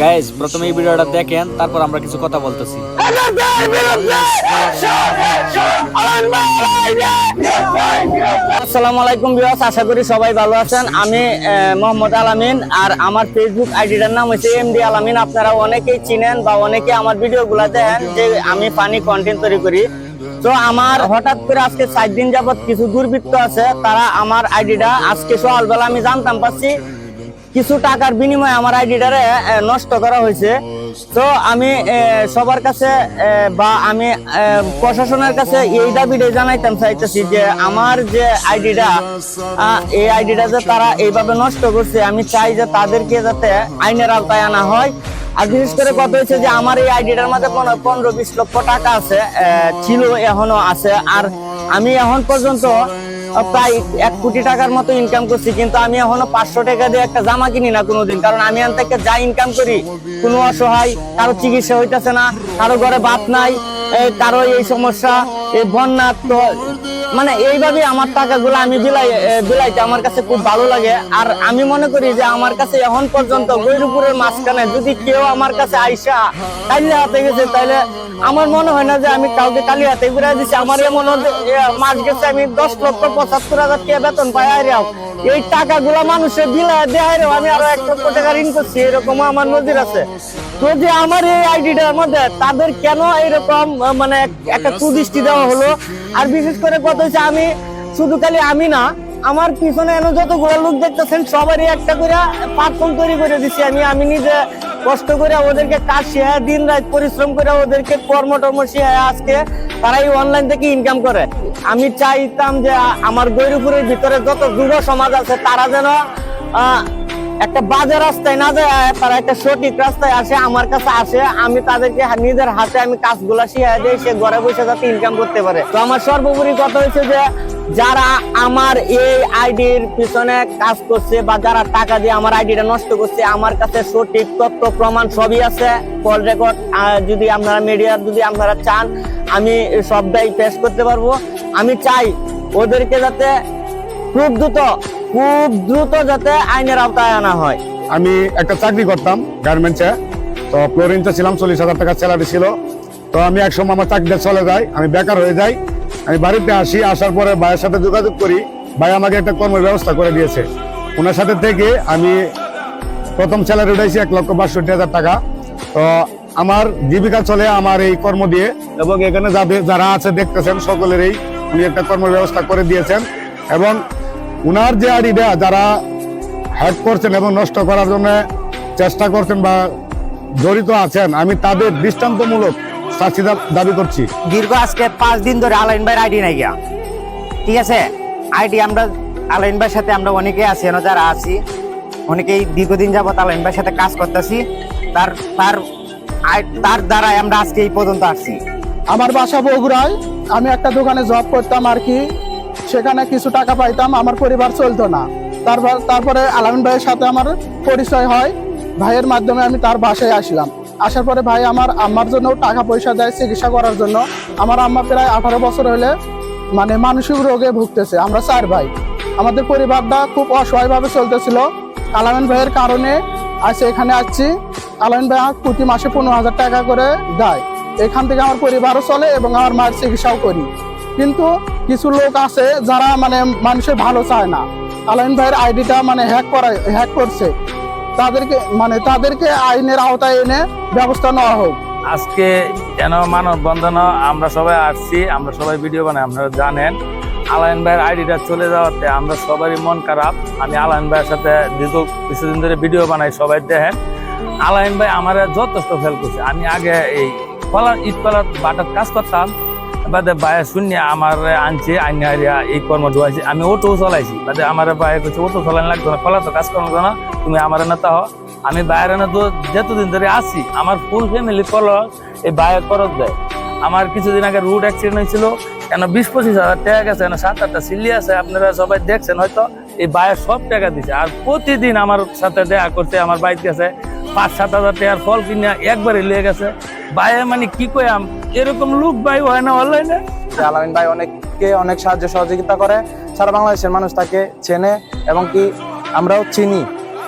Guys প্রথমে এই ভিডিওটা দেখেন, তারপর আমরা কিছু কথা বলতেছি। আসসালামু আলাইকুম বিয়াস আশা করি সবাই ভালো আছেন। আমি মোহাম্মদ আলামিন, আর আমার ফেসবুক আইডিটার নাম হচ্ছে এমডি আলামিন। আপনারা অনেকেই চিনেন বা অনেকে আমার ভিডিওগুলো দেখেন যে আমি পানি কন্টেন্ট তৈরি করি। তো আমার হঠাৎ করে আজকে চার দিন যাবত কিছু দুর্বৃত্ত আছে, তারা আমার আইডিটা আজকে সকালবেলা আমি জানতাম পাচ্ছি কিছু টাকার বিনিময়ে আমার আইডিটারে নষ্ট করা হয়েছে। তো আমি সবার কাছে বা আমি প্রশাসনের কাছে এই দাবিটাই জানাইতাম, চাইতেছি যে আমার যে আইডিটা এই আইডিটা যে তারা এইভাবে নষ্ট করছে, আমি চাই যে তাদেরকে যাতে আইনের আওতায় আনা হয়। আর বিশেষ করে কথা হয়েছে যে আমার এই আইডিটার মধ্যে পনেরো বিশ লক্ষ টাকা আছে ছিল, এখনও আছে। আর আমি এখন পর্যন্ত প্রায় এক কোটি টাকার মতো ইনকাম করছি, কিন্তু আমি এখনও পাঁচশো টাকা দিয়ে একটা জামা কিনি না কোনোদিন, কারণ আমি এখান থেকে যা ইনকাম করি, কোনো অসহায়, কারও চিকিৎসা হইতেছে না, কারও ঘরে ভাত নাই কারও এই সমস্যা এই বন্যা মানে এইভাবে আমার টাকাগুলো আমি বিলাই বিলাইতে আমার কাছে খুব ভালো লাগে। আর আমি মনে করি যে আমার কাছে এখন পর্যন্ত মাঝখানে যদি কেউ আমার কাছে আইসা কালিয়া হাতে গেছে তাহলে আমার মনে হয় না যে আমি কাউকে কালি হাতে ঘুরে দিচ্ছি আমার এমন মাস গেছে আমি দশ লক্ষ পঁচাত্তর হাজার টাকা বেতন পাই আইরাও এই টাকাগুলো মানুষের বিলায় দেয় আমি আরও এক লক্ষ টাকা ঋণ করছি এরকম আমার নজির আছে। তো যে আমার এই আইডিটার মধ্যে তাদের কেন এরকম মানে একটা কুদৃষ্টি দেওয়া হলো? আর বিশেষ করে কত হচ্ছে আমি, শুধু খালি আমি না, আমার পিছনে এনে যতগুলো লোক দেখতেছেন, সবারই একটা করে পার্থন তৈরি করে দিচ্ছি আমি। আমি নিজে কষ্ট করে ওদেরকে কাজ শেয়ার দিন রাত পরিশ্রম করে ওদেরকে কর্ম টর্ম শেয়ার আজকে তারাই অনলাইন থেকে ইনকাম করে। আমি চাইতাম যে আমার গৈরপুরের ভিতরে যত যুব সমাজ আছে তারা যেন একটা বাজে রাস্তায় না যায়, তারা একটা সঠিক রাস্তায় আসে, আমার কাছে আসে, আমি তাদেরকে নিজের হাতে আমি কাজগুলা শিখে দিই, সে ঘরে বসে যাতে ইনকাম করতে পারে। তো আমার সর্বোপরি কথা হয়েছে যে, যারা আমার এই আইডির পিছনে কাজ করছে বা যারা টাকা দিয়ে আমার আইডিটা নষ্ট করছে, আমার কাছে সঠিক তথ্য, প্রমাণ সবই আছে কল রেকর্ড যদি আপনারা মিডিয়ার যদি আপনারা চান, আমি সবটাই পেশ করতে পারব। আমি চাই ওদেরকে যাতে খুব দ্রুত খুব দ্রুত যাতে আইনের আওতায় আনা হয়। আমি একটা চাকরি করতাম গার্মেন্টসে। তো ফ্লোরিনতে ছিলাম, চল্লিশ হাজার টাকা স্যালারি ছিল। তো আমি এক সময় আমার চাকরিটা চলে যাই, আমি বেকার হয়ে যাই। আমি বাড়িতে আসি, আসার পরে ভাইয়ের সাথে যোগাযোগ করি। ভাই আমাকে একটা কর্মের ব্যবস্থা করে দিয়েছে। ওনার সাথে থেকে আমি প্রথম স্যালারি উঠাইছি এক লক্ষ বাষট্টি হাজার টাকা। তো আমার জীবিকা চলে আমার এই কর্ম দিয়ে। এবং এখানে যাদের যারা আছে দেখতেছেন, সকলেরই উনি একটা কর্মের ব্যবস্থা করে দিয়েছেন। এবং উনার যে আইডিটা যারা হ্যাক করছেন এবং নষ্ট করার জন্য চেষ্টা করছেন বা জড়িত আছেন আমি তাদের দৃষ্টান্তমূলক শাস্তি দাবি করছি। দীর্ঘ আজকে পাঁচ দিন ধরে আলাইন ভাইয়ের আইডি নাই গিয়া। ঠিক আছে? আইডি আমরা আলাইন ভাইয়ের সাথে আমরা অনেকে আছি এনো যারা আছি অনেকেই দীর্ঘদিন যাবত আলাইন ভাইয়ের সাথে কাজ করতেছি। তার তার আই- তার দ্বারাই আমরা আজকে এই পর্যন্ত আসছি। আমার বাসা বগুড়ায় আমি একটা দোকানে জব করতাম আর কি। সেখানে কিছু টাকা পাইতাম, আমার পরিবার চলতো না। তারপর তারপরে আলামিন ভাইয়ের সাথে আমার পরিচয় হয়। ভাইয়ের মাধ্যমে আমি তার বাসায় আসলাম। আসার পরে ভাই আমার আম্মার জন্য টাকা পয়সা দেয় চিকিৎসা করার জন্য। আমার আম্মা প্রায় আঠারো বছর হলে মানে মানসিক রোগে ভুগতেছে। আমরা চার ভাই। আমাদের পরিবারটা খুব অসহায়ভাবে চলতেছিল। আলামিন ভাইয়ের কারণে আজ এখানে আসছি। আলামিন ভাই আমাকে প্রতি মাসে পনেরো হাজার টাকা করে দেয়। এখান থেকে আমার পরিবারও চলে এবং আমার মায়ের চিকিৎসাও করি। কিন্তু কিছু লোক আছে যারা মানে মানুষের ভালো চায় না। আলাইন ভাইয়ের আইডিটা মানে হ্যাক করা হ্যাক করছে। তাদেরকে মানে তাদেরকে আইনের আওতায় এনে ব্যবস্থা নেওয়া হোক। আজকে কেন মানব বন্ধন আমরা সবাই আসছি, আমরা সবাই ভিডিও বানাই, আপনারা জানেন। আলাইন ভাইয়ের আইডিটা চলে যাওয়াতে আমরা সবারই মন খারাপ। আমি আলাইন ভাইয়ের সাথে দীর্ঘ কিছুদিন ধরে ভিডিও বানাই, সবাই দেখেন। আলাইন ভাই আমার যথেষ্ট ফেল করছে। আমি আগে এই কলার ইট কলার বাটার কাজ করতাম বাদে বাইরে শূন্য আমার আনছে, আইনি এই কর্ম ঢুয়াইছি আমি অটো চলাইছি, বাদে আমার বাইরে কিছু অটো চলানো লাগতো না কলা তো কাজ লাগতো না, তুমি আমার নেতা হও আমি বাইরে না তো যতদিন ধরে আছি, আমার ফুল ফ্যামিলি কলস এই বাইরে খরচ দেয়। আমার কিছুদিন আগে রুট অ্যাক্সিডেন্ট হয়েছিল, কেন বিশ পঁচিশ হাজার টাকা গেছে কেন সাত আটটা সিলি আছে, আপনারা সবাই দেখছেন হয়তো, এই বাইরে সব টাকা দিছে। আর প্রতিদিন আমার সাথে দেখা করতে আমার বাড়িতে গেছে পাঁচ সাত হাজার টাকার ফল কিনে একবারে লিয়ে গেছে। বাইরে মানে কি কয়াম এরকম লোক বাই হয় না অনলাইনে আলামিন ভাই অনেককে অনেক সাহায্য সহযোগিতা করে। সারা বাংলাদেশের মানুষ তাকে চেনে এবং কি আমরাও চিনি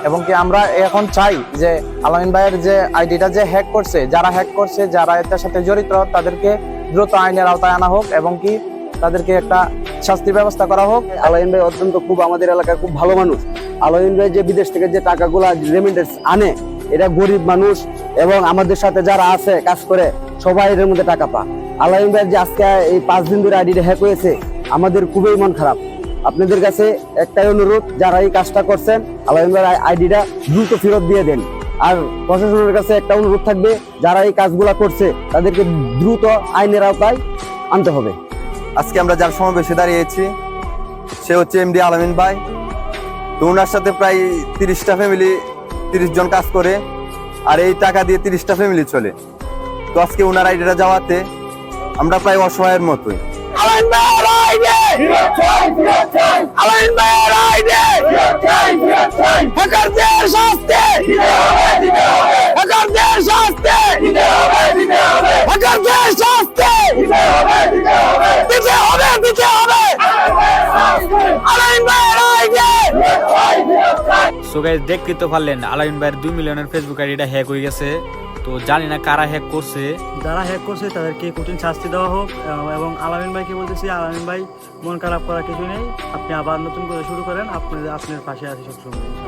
এবং কি আমরা এখন চাই যে আলামিন ভাইয়ের যে আইডিটা যে হ্যাক করছে যারা হ্যাক করছে যারা এটার সাথে জড়িত তাদেরকে দ্রুত আইনের আওতায় আনা হোক এবং কি তাদেরকে একটা শাস্তির ব্যবস্থা করা হোক। আলাইন ভাই অত্যন্ত খুব আমাদের এলাকার খুব ভালো মানুষ। আলাইন ভাই যে বিদেশ থেকে যে টাকাগুলো রেমিটেন্স আনে এটা গরিব মানুষ এবং আমাদের সাথে যারা আছে কাজ করে সবাই এর মধ্যে টাকা পা। আলাইন ভাই যে আজকে এই পাঁচ দিন ধরে আইডিটা হ্যাক হয়েছে, আমাদের খুবই মন খারাপ। আপনাদের কাছে একটাই অনুরোধ, যারা এই কাজটা করছেন আলাইন ভাই আইডিটা দ্রুত ফেরত দিয়ে দেন। আর প্রশাসনের কাছে একটা অনুরোধ থাকবে, যারা এই কাজগুলা করছে, তাদেরকে দ্রুত আইনের আওতায় আনতে হবে। আজকে আমরা যার সমাবেশে দাঁড়িয়েছি সে হচ্ছে এমডি আলামিন ভাই। তো ওনার সাথে প্রায় তিরিশটা ফ্যামিলি তিরিশ জন কাজ করে, আর এই টাকা দিয়ে তিরিশটা ফ্যামিলি চলে। তো আজকে ওনার আইডিটা যাওয়াতে আমরা প্রায় অসহায়ের মতোই। সো গাইজ দেখতে তো পারলেন আলাইন ভাইয়ের দুই মিলিয়নের ফেসবুক আইডিটা হ্যাক হয়ে গেছে। তো জানি না কারা হ্যাক করছে যারা হ্যাক করছে, তাদেরকে কঠিন শাস্তি দেওয়া হোক এবং- আলামিন ভাইকে বলতেছি, আলামিন ভাই মন খারাপ করার কিছু নেই, আপনি আবার নতুন করে শুরু করেন আপনি আপনার পাশে আছে সবসময়।